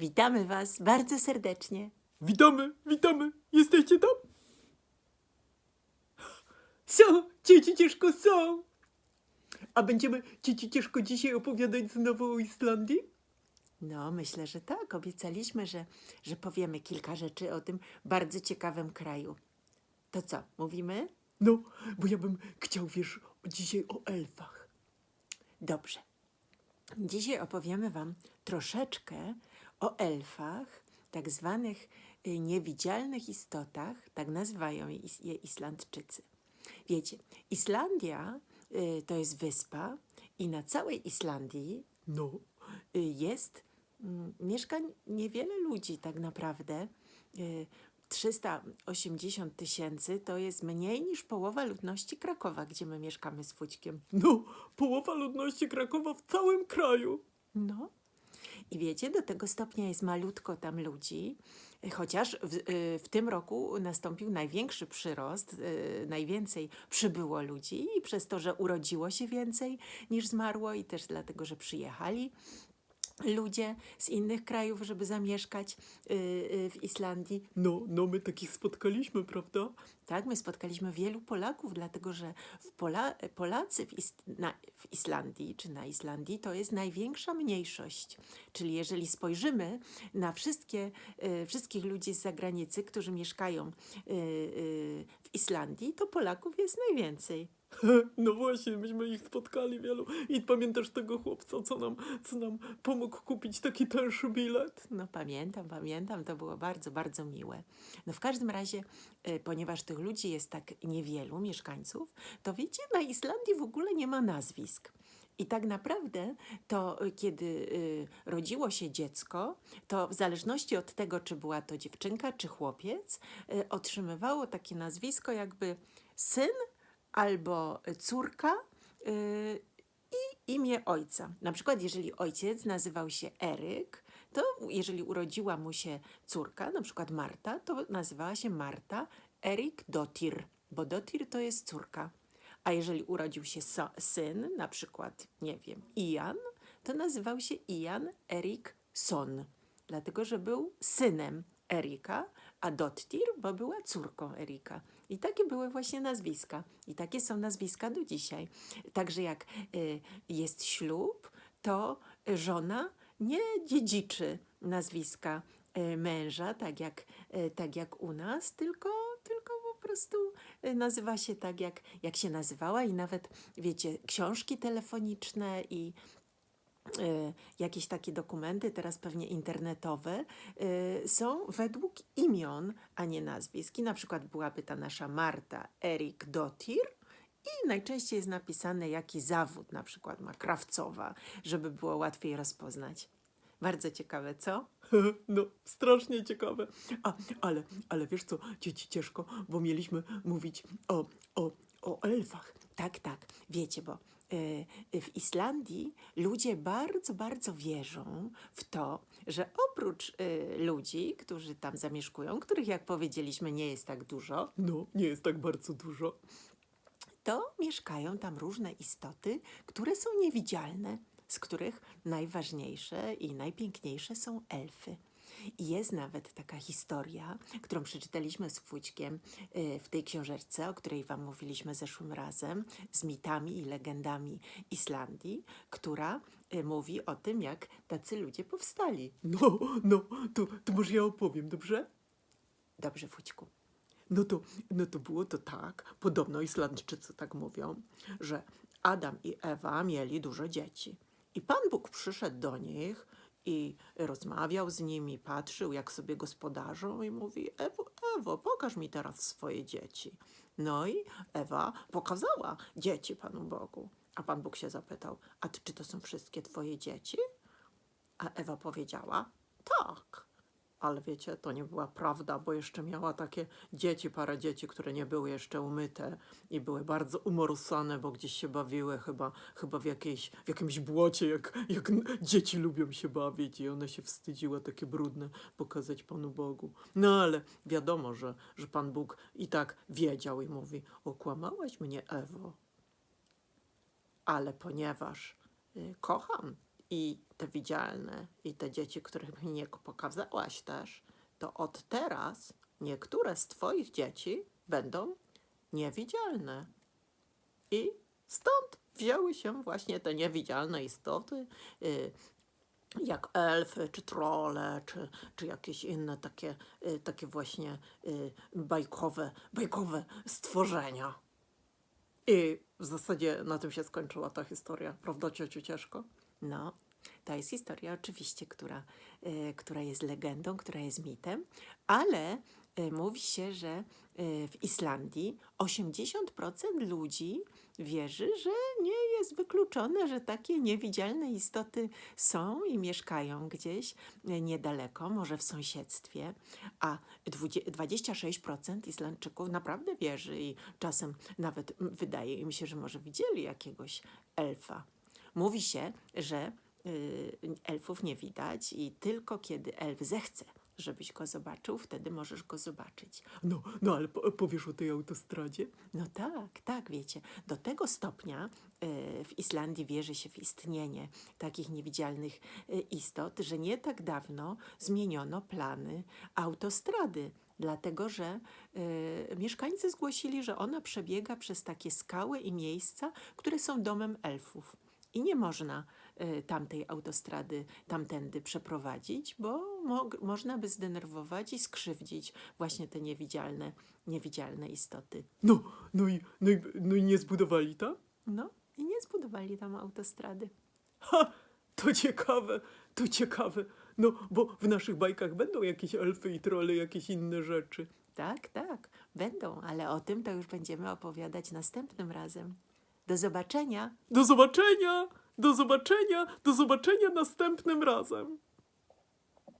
Witamy Was bardzo serdecznie. Witamy, witamy. Jesteście tam? Są, cieci ciężko są. A będziemy cieci ciężko dzisiaj opowiadać znowu o Islandii? No, myślę, że tak. Obiecaliśmy, że, że powiemy kilka rzeczy o tym bardzo ciekawym kraju. To co, mówimy? No, bo ja bym chciał, wiesz, dzisiaj o elfach. Dobrze. Dzisiaj opowiemy Wam troszeczkę o elfach, tak zwanych y, niewidzialnych istotach, tak nazywają je Is- je Islandczycy. Wiecie, Islandia y, to jest wyspa i na całej Islandii No, y, jest, mm, mieszka niewiele ludzi tak naprawdę. Y, 380 tysięcy to jest mniej niż połowa ludności Krakowa, gdzie my mieszkamy z Fućkiem. no, połowa ludności Krakowa w całym kraju. No. I wiecie, do tego stopnia jest malutko tam ludzi, chociaż w, y, w tym roku nastąpił największy przyrost, y, najwięcej przybyło ludzi i przez to, że urodziło się więcej niż zmarło i też dlatego, że przyjechali ludzie z innych krajów, żeby zamieszkać y, y, w Islandii. No, no, my takich spotkaliśmy, prawda? Tak, my spotkaliśmy wielu Polaków, dlatego że w Pola, Polacy w, na, w Islandii czy na Islandii to jest największa mniejszość. Czyli jeżeli spojrzymy na wszystkie, y, wszystkich ludzi z zagranicy, którzy mieszkają w Islandii, to Polaków jest najwięcej. No właśnie, myśmy ich spotkali wielu. I pamiętasz tego chłopca, co nam, co nam pomógł kupić taki tańszy bilet? No pamiętam, pamiętam, to było bardzo, bardzo miłe. No w każdym razie, y, ponieważ tych ludzi jest tak niewielu mieszkańców, to wiecie, na Islandii w ogóle nie ma nazwisk. I tak naprawdę to, y, kiedy y, rodziło się dziecko, to w zależności od tego, czy była to dziewczynka, czy chłopiec, y, otrzymywało takie nazwisko jakby syn albo córka y, i imię ojca. Na przykład, jeżeli ojciec nazywał się Eryk, to jeżeli urodziła mu się córka, na przykład Marta, to nazywała się Marta Erik Dotir, bo Dotir to jest córka. A jeżeli urodził się so, syn, na przykład, nie wiem, Ian, to nazywał się Ian Erik Son, dlatego że był synem Erika, a Dottir, bo była córką Erika. I takie były właśnie nazwiska. I takie są nazwiska do dzisiaj. Także jak y, jest ślub, to żona nie dziedziczy nazwiska y, męża, tak jak, y, tak jak u nas, tylko, tylko po prostu nazywa się tak, jak, jak się nazywała. I nawet, wiecie, książki telefoniczne i jakieś takie dokumenty, teraz pewnie internetowe, y, są według imion, a nie nazwisk. I na przykład byłaby ta nasza Marta Erik Dotir i najczęściej jest napisane, jaki zawód na przykład ma krawcowa, żeby było łatwiej rozpoznać. Bardzo ciekawe, co? No, strasznie ciekawe. A, ale, ale wiesz co, dzieci ciężko, bo mieliśmy mówić o, o, o elfach. Tak, tak, wiecie, bo y, w Islandii ludzie bardzo, bardzo wierzą w to, że oprócz y, ludzi, którzy tam zamieszkują, których jak powiedzieliśmy nie jest tak dużo, No, nie jest tak bardzo dużo. to mieszkają tam różne istoty, które są niewidzialne, z których najważniejsze i najpiękniejsze są elfy. I jest nawet taka historia, którą przeczytaliśmy z Fućkiem y, w tej książeczce, o której Wam mówiliśmy zeszłym razem, z mitami i legendami Islandii, która y, mówi o tym, jak tacy ludzie powstali. No, no, to, to może ja opowiem, dobrze? Dobrze, Fućku. No to, no to było to tak, podobno Islandczycy tak mówią, że Adam i Ewa mieli dużo dzieci. I Pan Bóg przyszedł do nich i rozmawiał z nimi, patrzył jak sobie gospodarzą i mówi, Ewo, Ewo, pokaż mi teraz swoje dzieci. No i Ewa pokazała dzieci Panu Bogu. A Pan Bóg się zapytał, a czy to są wszystkie twoje dzieci? A Ewa powiedziała, tak. Ale wiecie, to nie była prawda, bo jeszcze miała takie dzieci, parę dzieci, które nie były jeszcze umyte i były bardzo umorusane, bo gdzieś się bawiły, chyba, chyba w, jakiejś, w jakimś błocie, jak, jak dzieci lubią się bawić i one się wstydziły takie brudne pokazać Panu Bogu. No ale wiadomo, że, że Pan Bóg i tak wiedział i mówi, okłamałaś mnie Ewo, ale ponieważ y, kocham i te widzialne, i te dzieci, których mi nie pokazałaś też, to od teraz niektóre z twoich dzieci będą niewidzialne. I stąd wzięły się właśnie te niewidzialne istoty, y, jak elfy, czy trole, czy, czy jakieś inne takie, y, takie właśnie y, bajkowe, bajkowe stworzenia. I w zasadzie na tym się skończyła ta historia, prawda, ciociu Cieszko? No, to jest historia oczywiście, która, y, która jest legendą, która jest mitem, ale y, mówi się, że y, w Islandii 80% ludzi wierzy, że nie jest wykluczone, że takie niewidzialne istoty są i mieszkają gdzieś niedaleko, może w sąsiedztwie, a dwudzie- 26% Islandczyków naprawdę wierzy i czasem nawet wydaje im się, że może widzieli jakiegoś elfa. Mówi się, że y, elfów nie widać i tylko kiedy elf zechce, żebyś go zobaczył, wtedy możesz go zobaczyć. No, no ale po, powiesz o tej autostradzie? No tak, tak, wiecie. Do tego stopnia y, w Islandii wierzy się w istnienie takich niewidzialnych y, istot, że nie tak dawno zmieniono plany autostrady. Dlatego, że y, mieszkańcy zgłosili, że ona przebiega przez takie skały i miejsca, które są domem elfów. I nie można y, tamtej autostrady tamtędy przeprowadzić, bo mo można by zdenerwować i skrzywdzić właśnie te niewidzialne, niewidzialne istoty. No, no i, no i, no i nie zbudowali tam? No i nie zbudowali tam autostrady. Ha, to ciekawe, to ciekawe. No, bo w naszych bajkach będą jakieś elfy i trole, jakieś inne rzeczy. Tak, tak, będą, ale o tym to już będziemy opowiadać następnym razem. Do zobaczenia! Do zobaczenia, do zobaczenia, do zobaczenia następnym razem.